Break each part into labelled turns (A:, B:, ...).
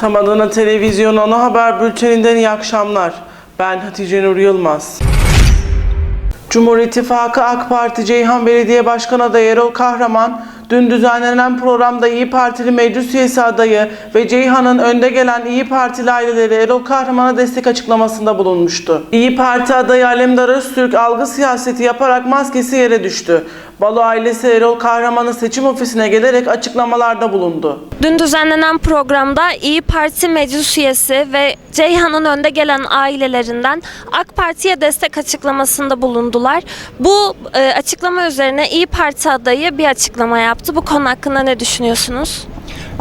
A: Tam Adana Televizyon Ana Haber Bülteninden iyi akşamlar. Ben Hatice Nur Yılmaz. Cumhur İttifakı AK Parti Ceyhan Belediye Başkan adayı Erol Kahraman, dün düzenlenen programda İyi Partili meclis üyesi adayı ve Ceyhan'ın önde gelen İyi Partili aileleri Erol Kahraman'a destek açıklamasında bulunmuştu. İyi Parti adayı Alemdar Öztürk algı siyaseti yaparak maskesi yere düştü. Balo ailesi Erol Kahraman'ın seçim ofisine gelerek açıklamalarda bulundu.
B: Dün düzenlenen programda İyi Parti meclis üyesi ve Ceyhan'ın önde gelen ailelerinden AK Parti'ye destek açıklamasında bulundular. Bu e, açıklama üzerine İyi Parti adayı bir açıklama yaptı. Bu konu hakkında ne düşünüyorsunuz?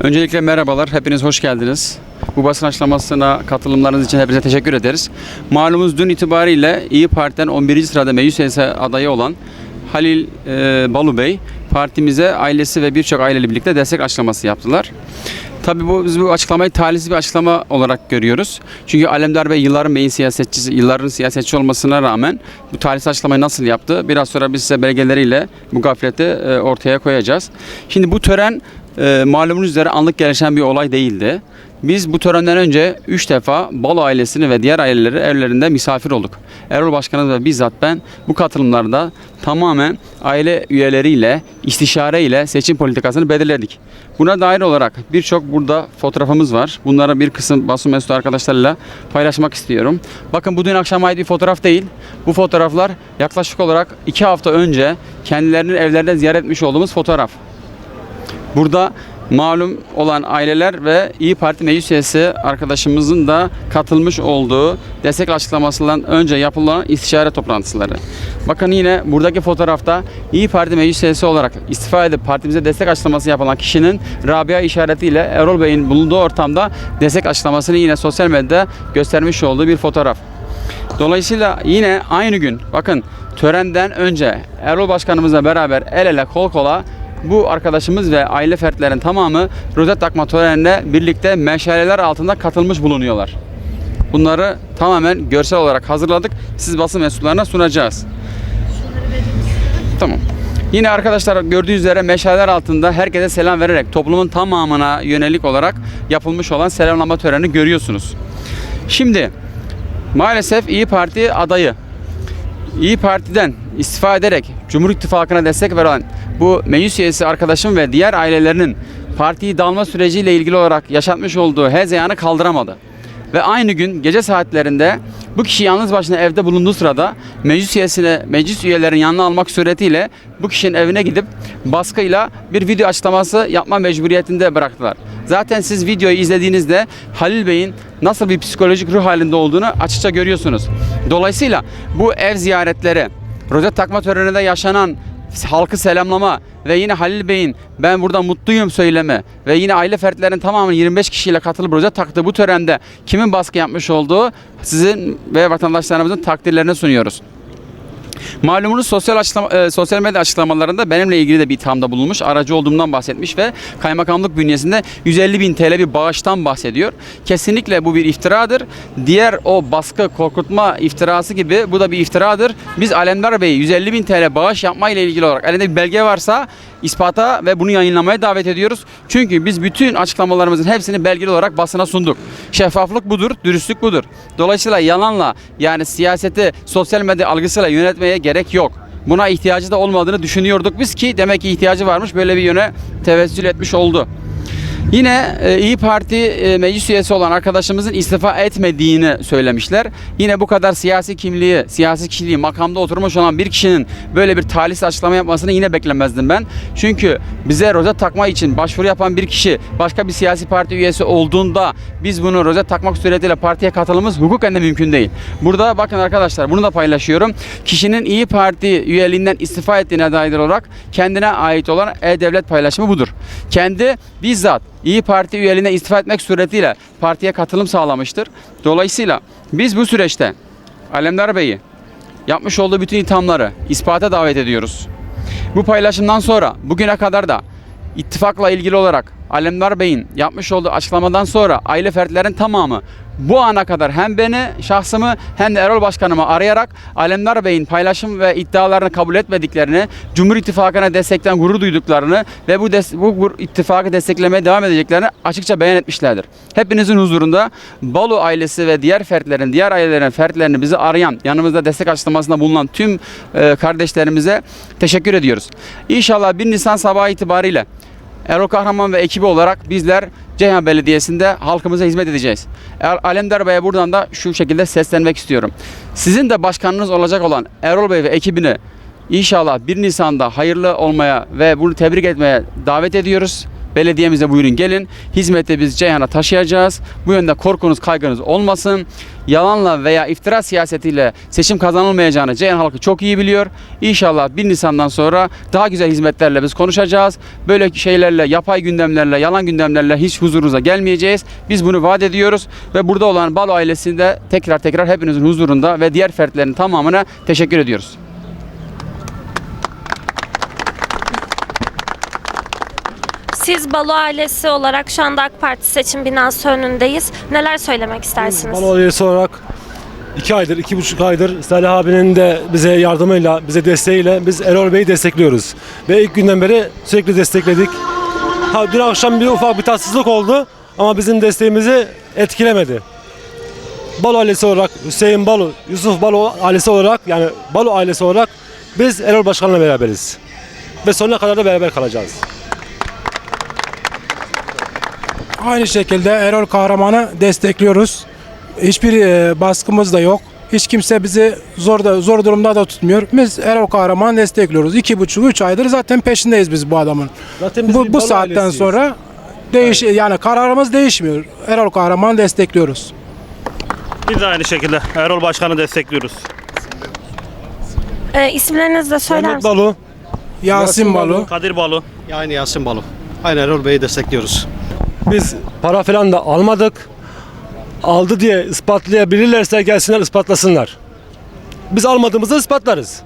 C: Öncelikle merhabalar, hepiniz hoş geldiniz. Bu basın açıklamasına katılımlarınız için hepinize teşekkür ederiz. Malumunuz dün itibariyle İyi Parti'den 11. sırada meclis üyesi adayı olan Halil e, Balu Bey partimize ailesi ve birçok aileyle birlikte destek açıklaması yaptılar. Tabii bu, biz bu açıklamayı talihsiz bir açıklama olarak görüyoruz. Çünkü Alemdar Bey yılların beyin siyasetçisi, yılların siyasetçi olmasına rağmen bu talihsiz açıklamayı nasıl yaptı? Biraz sonra biz size belgeleriyle bu gafleti e, ortaya koyacağız. Şimdi bu tören e, malumunuz üzere anlık gelişen bir olay değildi. Biz bu törenden önce 3 defa Balo ailesini ve diğer aileleri evlerinde misafir olduk. Erol Başkanı ve bizzat ben bu katılımlarda tamamen aile üyeleriyle, istişare ile seçim politikasını belirledik. Buna dair olarak birçok burada fotoğrafımız var. Bunları bir kısım basın mensubu arkadaşlarla paylaşmak istiyorum. Bakın bu dün akşam ait bir fotoğraf değil. Bu fotoğraflar yaklaşık olarak 2 hafta önce kendilerinin evlerinde ziyaret etmiş olduğumuz fotoğraf. Burada malum olan aileler ve İyi Parti meclis üyesi arkadaşımızın da katılmış olduğu destek açıklamasından önce yapılan istişare toplantıları. Bakın yine buradaki fotoğrafta İyi Parti meclis üyesi olarak istifa edip partimize destek açıklaması yapılan kişinin Rabia işaretiyle Erol Bey'in bulunduğu ortamda destek açıklamasını yine sosyal medyada göstermiş olduğu bir fotoğraf. Dolayısıyla yine aynı gün bakın törenden önce Erol Başkanımızla beraber el ele kol kola bu arkadaşımız ve aile fertlerin tamamı rozet takma törenine birlikte meşaleler altında katılmış bulunuyorlar. Bunları tamamen görsel olarak hazırladık. Siz basın mensuplarına sunacağız. Tamam. Yine arkadaşlar gördüğünüz üzere meşaleler altında herkese selam vererek toplumun tamamına yönelik olarak yapılmış olan selamlama töreni görüyorsunuz. Şimdi maalesef İyi Parti adayı İyi Parti'den istifa ederek Cumhur İttifakı'na destek veren bu meclis üyesi arkadaşım ve diğer ailelerinin partiyi dalma süreciyle ilgili olarak yaşatmış olduğu hezeyanı kaldıramadı. Ve aynı gün gece saatlerinde bu kişi yalnız başına evde bulunduğu sırada meclis üyesine, meclis üyelerin yanına almak suretiyle bu kişinin evine gidip baskıyla bir video açıklaması yapma mecburiyetinde bıraktılar. Zaten siz videoyu izlediğinizde Halil Bey'in nasıl bir psikolojik ruh halinde olduğunu açıkça görüyorsunuz. Dolayısıyla bu ev ziyaretleri, rozet takma töreninde yaşanan halkı selamlama ve yine Halil Bey'in ben burada mutluyum söyleme ve yine aile fertlerinin tamamı 25 kişiyle katılıp rozet taktığı bu törende kimin baskı yapmış olduğu sizin ve vatandaşlarımızın takdirlerine sunuyoruz. Malumunuz sosyal açıklama, e, sosyal medya açıklamalarında benimle ilgili de bir ithamda bulunmuş. Aracı olduğumdan bahsetmiş ve kaymakamlık bünyesinde 150 bin TL bir bağıştan bahsediyor. Kesinlikle bu bir iftiradır. Diğer o baskı, korkutma iftirası gibi bu da bir iftiradır. Biz Alemdar Bey'i 150 bin TL bağış yapma ile ilgili olarak elinde bir belge varsa ispata ve bunu yayınlamaya davet ediyoruz. Çünkü biz bütün açıklamalarımızın hepsini belgeli olarak basına sunduk. Şeffaflık budur, dürüstlük budur. Dolayısıyla yalanla yani siyaseti sosyal medya algısıyla yönetmeye gerek yok. Buna ihtiyacı da olmadığını düşünüyorduk biz ki demek ki ihtiyacı varmış böyle bir yöne tevessül etmiş oldu. Yine e, İyi Parti e, meclis üyesi olan arkadaşımızın istifa etmediğini söylemişler. Yine bu kadar siyasi kimliği, siyasi kişiliği makamda oturmuş olan bir kişinin böyle bir talihsiz açıklama yapmasını yine beklemezdim ben. Çünkü bize rozet takma için başvuru yapan bir kişi başka bir siyasi parti üyesi olduğunda biz bunu rozet takmak suretiyle partiye katılımımız hukuken de mümkün değil. Burada bakın arkadaşlar bunu da paylaşıyorum. Kişinin İyi Parti üyeliğinden istifa ettiğine dair olarak kendine ait olan e-devlet paylaşımı budur. Kendi bizzat İyi Parti üyeliğine istifa etmek suretiyle partiye katılım sağlamıştır. Dolayısıyla biz bu süreçte Alemdar Bey'i yapmış olduğu bütün ithamları ispata davet ediyoruz. Bu paylaşımdan sonra bugüne kadar da ittifakla ilgili olarak Alemdar Bey'in yapmış olduğu açıklamadan sonra aile fertlerin tamamı bu ana kadar hem beni şahsımı hem de Erol Başkanımı arayarak Alemdar Bey'in paylaşım ve iddialarını kabul etmediklerini, Cumhur İttifakı'na destekten gurur duyduklarını ve bu des- bu ittifakı desteklemeye devam edeceklerini açıkça beyan etmişlerdir. Hepinizin huzurunda Balu ailesi ve diğer fertlerin, diğer ailelerin fertlerini bizi arayan, yanımızda destek açıklamasında bulunan tüm e, kardeşlerimize teşekkür ediyoruz. İnşallah 1 Nisan sabahı itibariyle Erol Kahraman ve ekibi olarak bizler Ceyhan Belediyesi'nde halkımıza hizmet edeceğiz. Er- Alemdar Bey'e buradan da şu şekilde seslenmek istiyorum. Sizin de başkanınız olacak olan Erol Bey ve ekibini inşallah 1 Nisan'da hayırlı olmaya ve bunu tebrik etmeye davet ediyoruz. Belediyemize buyurun gelin. Hizmeti biz Ceyhan'a taşıyacağız. Bu yönde korkunuz, kaygınız olmasın. Yalanla veya iftira siyasetiyle seçim kazanılmayacağını Ceyhan halkı çok iyi biliyor. İnşallah 1 Nisan'dan sonra daha güzel hizmetlerle biz konuşacağız. Böyle şeylerle, yapay gündemlerle, yalan gündemlerle hiç huzurunuza gelmeyeceğiz. Biz bunu vaat ediyoruz ve burada olan Balo ailesinde tekrar tekrar hepinizin huzurunda ve diğer fertlerin tamamına teşekkür ediyoruz.
B: Siz Balo ailesi olarak şu anda AK Parti seçim binası önündeyiz. Neler söylemek istersiniz?
D: Balo üyesi olarak iki aydır, iki buçuk aydır Salih abinin de bize yardımıyla, bize desteğiyle biz Erol Bey'i destekliyoruz. Ve ilk günden beri sürekli destekledik. Ha, dün akşam bir ufak bir tatsızlık oldu ama bizim desteğimizi etkilemedi. Balo ailesi olarak, Hüseyin Balo, Yusuf Balo ailesi olarak yani Balo ailesi olarak biz Erol Başkan'la beraberiz. Ve sonuna kadar da beraber kalacağız.
E: Aynı şekilde Erol Kahraman'ı destekliyoruz. Hiçbir e, baskımız da yok. Hiç kimse bizi zor da zor durumda da tutmuyor. Biz Erol Kahraman'ı destekliyoruz. İki buçuk, üç aydır zaten peşindeyiz biz bu adamın.
D: Zaten biz
E: Bu,
D: bir
E: bu saatten
D: ailesiyiz.
E: sonra değiş yani kararımız değişmiyor. Erol Kahraman'ı destekliyoruz.
F: Biz de aynı şekilde Erol Başkan'ı destekliyoruz.
B: Ee, isimlerinizi de söyler
D: Mehmet
B: misiniz?
D: Balo,
E: Yasin Balu.
F: Kadir Balu.
G: Aynı Yasin Balı. Aynı Erol Bey'i destekliyoruz.
D: Biz para falan da almadık. Aldı diye ispatlayabilirlerse gelsinler ispatlasınlar. Biz almadığımızı ispatlarız.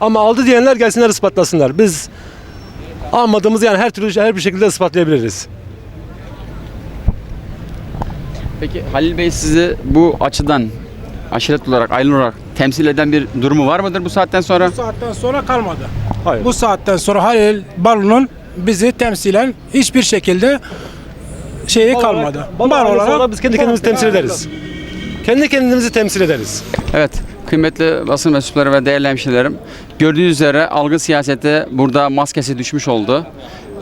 D: Ama aldı diyenler gelsinler ispatlasınlar. Biz almadığımızı yani her türlü her bir şekilde ispatlayabiliriz.
C: Peki Halil Bey sizi bu açıdan aşiret olarak, aile olarak temsil eden bir durumu var mıdır bu saatten sonra?
E: Bu saatten sonra kalmadı.
D: Hayır.
E: Bu saatten sonra Halil Balu'nun bizi temsilen hiçbir şekilde şeyi kalmadı. Bal
D: ailesi
E: olarak
D: olarak biz kendi kendimizi temsil ederiz. Kendi kendimizi temsil ederiz.
C: Evet. Kıymetli basın mensupları ve değerli hemşehrilerim, gördüğünüz üzere algı siyasette burada maskesi düşmüş oldu.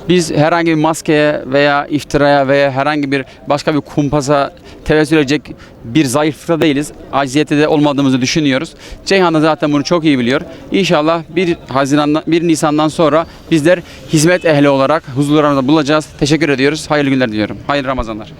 C: Biz herhangi bir maskeye veya iftiraya veya herhangi bir başka bir kumpasa tevessül edecek bir zayıflıkta değiliz. Aciziyette de olmadığımızı düşünüyoruz. Ceyhan da zaten bunu çok iyi biliyor. İnşallah 1 Haziran'dan 1 Nisan'dan sonra bizler hizmet ehli olarak huzurlarımızda bulacağız. Teşekkür ediyoruz. Hayırlı günler diliyorum. Hayırlı Ramazanlar.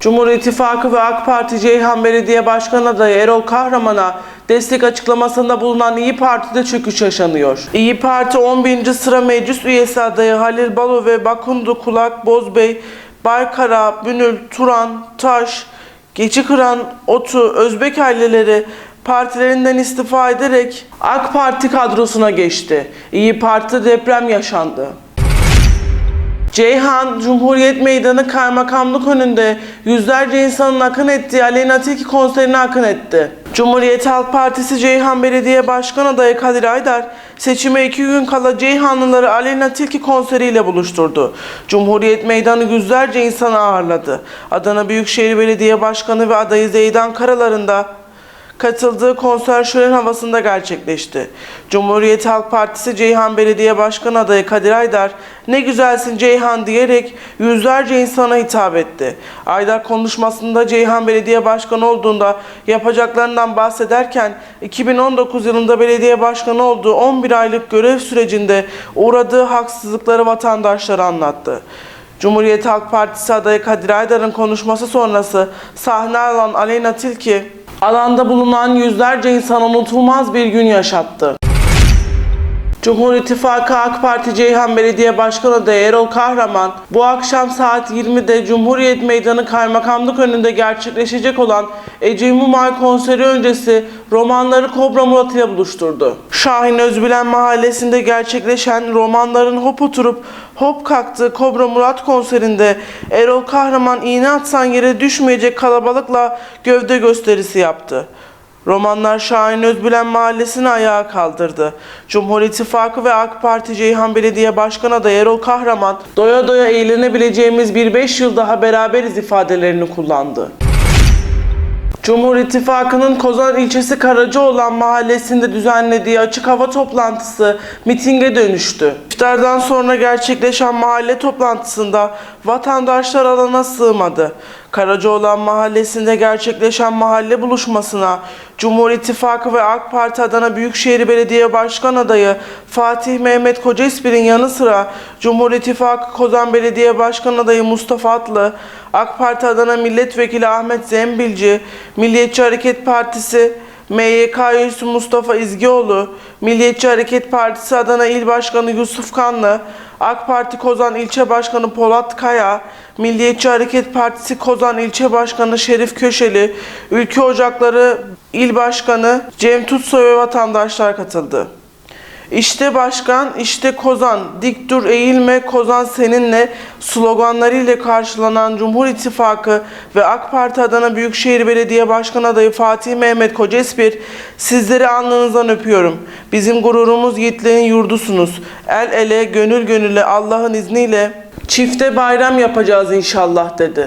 A: Cumhur İttifakı ve AK Parti Ceyhan Belediye Başkanı adayı Erol Kahraman'a destek açıklamasında bulunan İyi Parti'de çöküş yaşanıyor. İyi Parti 11. sıra meclis üyesi adayı Halil Balo ve Bakundu Kulak Bozbey, Baykara, Bünül, Turan, Taş, Geçikıran, Otu, Özbek aileleri partilerinden istifa ederek AK Parti kadrosuna geçti. İyi Parti deprem yaşandı. Ceyhan Cumhuriyet Meydanı Kaymakamlık önünde yüzlerce insanın akın ettiği Aleyna Tilki konserine akın etti. Cumhuriyet Halk Partisi Ceyhan Belediye Başkan adayı Kadir Aydar seçime iki gün kala Ceyhanlıları Aleyna Tilki konseriyle buluşturdu. Cumhuriyet Meydanı yüzlerce insanı ağırladı. Adana Büyükşehir Belediye Başkanı ve adayı Zeydan Karalarında katıldığı konser şölen havasında gerçekleşti. Cumhuriyet Halk Partisi Ceyhan Belediye Başkan adayı Kadir Aydar, ne güzelsin Ceyhan diyerek yüzlerce insana hitap etti. Aydar konuşmasında Ceyhan Belediye Başkanı olduğunda yapacaklarından bahsederken 2019 yılında belediye başkanı olduğu 11 aylık görev sürecinde uğradığı haksızlıkları vatandaşlara anlattı. Cumhuriyet Halk Partisi adayı Kadir Aydar'ın konuşması sonrası sahne alan Aleyna Tilki, alanda bulunan yüzlerce insan unutulmaz bir gün yaşattı. Cumhur İttifakı AK Parti Ceyhan Belediye Başkanı adayı Erol Kahraman bu akşam saat 20'de Cumhuriyet Meydanı Kaymakamlık önünde gerçekleşecek olan Ece Mumay konseri öncesi romanları Kobra Murat ile buluşturdu. Şahin Özbilen mahallesinde gerçekleşen romanların hop oturup hop kalktığı Kobra Murat konserinde Erol Kahraman iğne atsan yere düşmeyecek kalabalıkla gövde gösterisi yaptı. Romanlar Şahin Özbilen mahallesini ayağa kaldırdı. Cumhur İttifakı ve AK Parti Ceyhan Belediye Başkanı adayı Erol Kahraman doya doya eğlenebileceğimiz bir 5 yıl daha beraberiz ifadelerini kullandı. Cumhur İttifakı'nın Kozan ilçesi Karacaoğlan mahallesinde düzenlediği açık hava toplantısı mitinge dönüştü. İftardan sonra gerçekleşen mahalle toplantısında vatandaşlar alana sığmadı. Karacaoğlan mahallesinde gerçekleşen mahalle buluşmasına Cumhur İttifakı ve AK Parti Adana Büyükşehir Belediye Başkan adayı Fatih Mehmet Kocaespir'in yanı sıra Cumhur İttifakı Kozan Belediye Başkan adayı Mustafa Atlı, AK Parti Adana Milletvekili Ahmet Zembilci, Milliyetçi Hareket Partisi MYK üyesi Mustafa İzgioğlu, Milliyetçi Hareket Partisi Adana İl Başkanı Yusuf Kanlı, AK Parti Kozan İlçe Başkanı Polat Kaya, Milliyetçi Hareket Partisi Kozan İlçe Başkanı Şerif Köşeli, Ülke Ocakları İl Başkanı Cem Tutsoy ve vatandaşlar katıldı. İşte başkan, işte Kozan, dik dur eğilme Kozan seninle sloganlarıyla karşılanan Cumhur İttifakı ve AK Parti Adana Büyükşehir Belediye Başkan adayı Fatih Mehmet Kocespir, sizleri alnınızdan öpüyorum. Bizim gururumuz yiğitlerin yurdusunuz. El ele, gönül gönüle Allah'ın izniyle çifte bayram yapacağız inşallah dedi.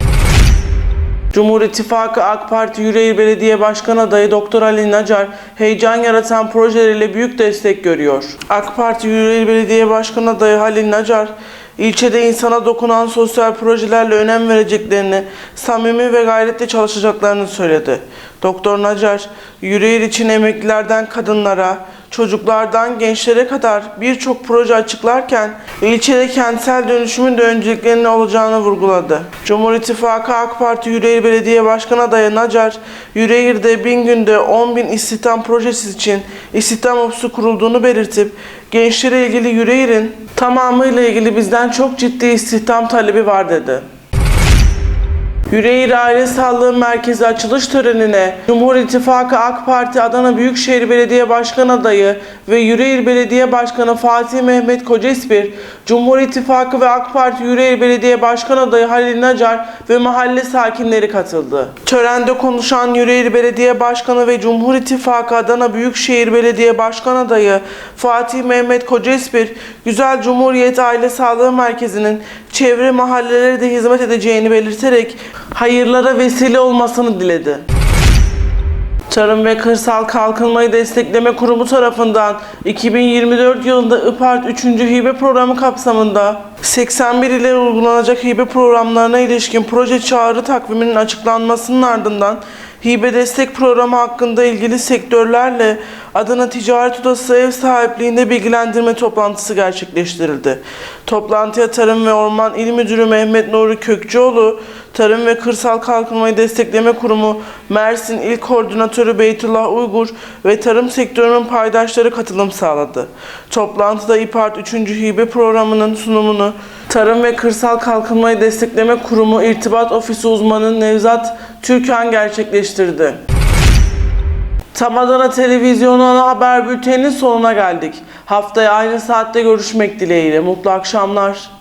A: Cumhur İttifakı AK Parti Yüreğir Belediye Başkan adayı Doktor Ali Nacar heyecan yaratan projeleriyle büyük destek görüyor. AK Parti Yüreğir Belediye Başkan adayı Halil Nacar ilçede insana dokunan sosyal projelerle önem vereceklerini, samimi ve gayretle çalışacaklarını söyledi. Doktor Nacar, Yüreğir için emeklilerden kadınlara, çocuklardan gençlere kadar birçok proje açıklarken ilçede kentsel dönüşümün de önceliklerinin olacağını vurguladı. Cumhur İttifakı AK Parti Yüreğir Belediye Başkanı adayı Nacar, Yüreğir'de bin günde 10 bin istihdam projesi için istihdam ofisi kurulduğunu belirtip gençlere ilgili Yüreğir'in tamamıyla ilgili bizden çok ciddi istihdam talebi var dedi. Yüreğir Aile Sağlığı Merkezi açılış törenine Cumhur İttifakı AK Parti Adana Büyükşehir Belediye Başkan adayı ve Yüreğir Belediye Başkanı Fatih Mehmet Kocespir, Cumhur İttifakı ve AK Parti Yüreğir Belediye Başkan adayı Halil Nacar ve mahalle sakinleri katıldı. Törende konuşan Yüreğir Belediye Başkanı ve Cumhur İttifakı Adana Büyükşehir Belediye Başkan adayı Fatih Mehmet Kocespir, Güzel Cumhuriyet Aile Sağlığı Merkezi'nin çevre mahallelere de hizmet edeceğini belirterek hayırlara vesile olmasını diledi. Tarım ve Kırsal Kalkınmayı Destekleme Kurumu tarafından 2024 yılında IPART 3. hibe programı kapsamında 81 ile uygulanacak hibe programlarına ilişkin proje çağrı takviminin açıklanmasının ardından hibe destek programı hakkında ilgili sektörlerle Adana Ticaret Odası ev sahipliğinde bilgilendirme toplantısı gerçekleştirildi. Toplantıya Tarım ve Orman İl Müdürü Mehmet Nuri Kökçeoğlu, Tarım ve Kırsal Kalkınmayı Destekleme Kurumu Mersin İl Koordinatörü Beytullah Uygur ve tarım sektörünün paydaşları katılım sağladı. Toplantıda İPART 3. Hibe Programı'nın sunumunu Tarım ve Kırsal Kalkınmayı Destekleme Kurumu İrtibat Ofisi uzmanı Nevzat Türkan gerçekleştirdi. Tam Adana Televizyonu ana haber bülteninin sonuna geldik. Haftaya aynı saatte görüşmek dileğiyle. Mutlu akşamlar.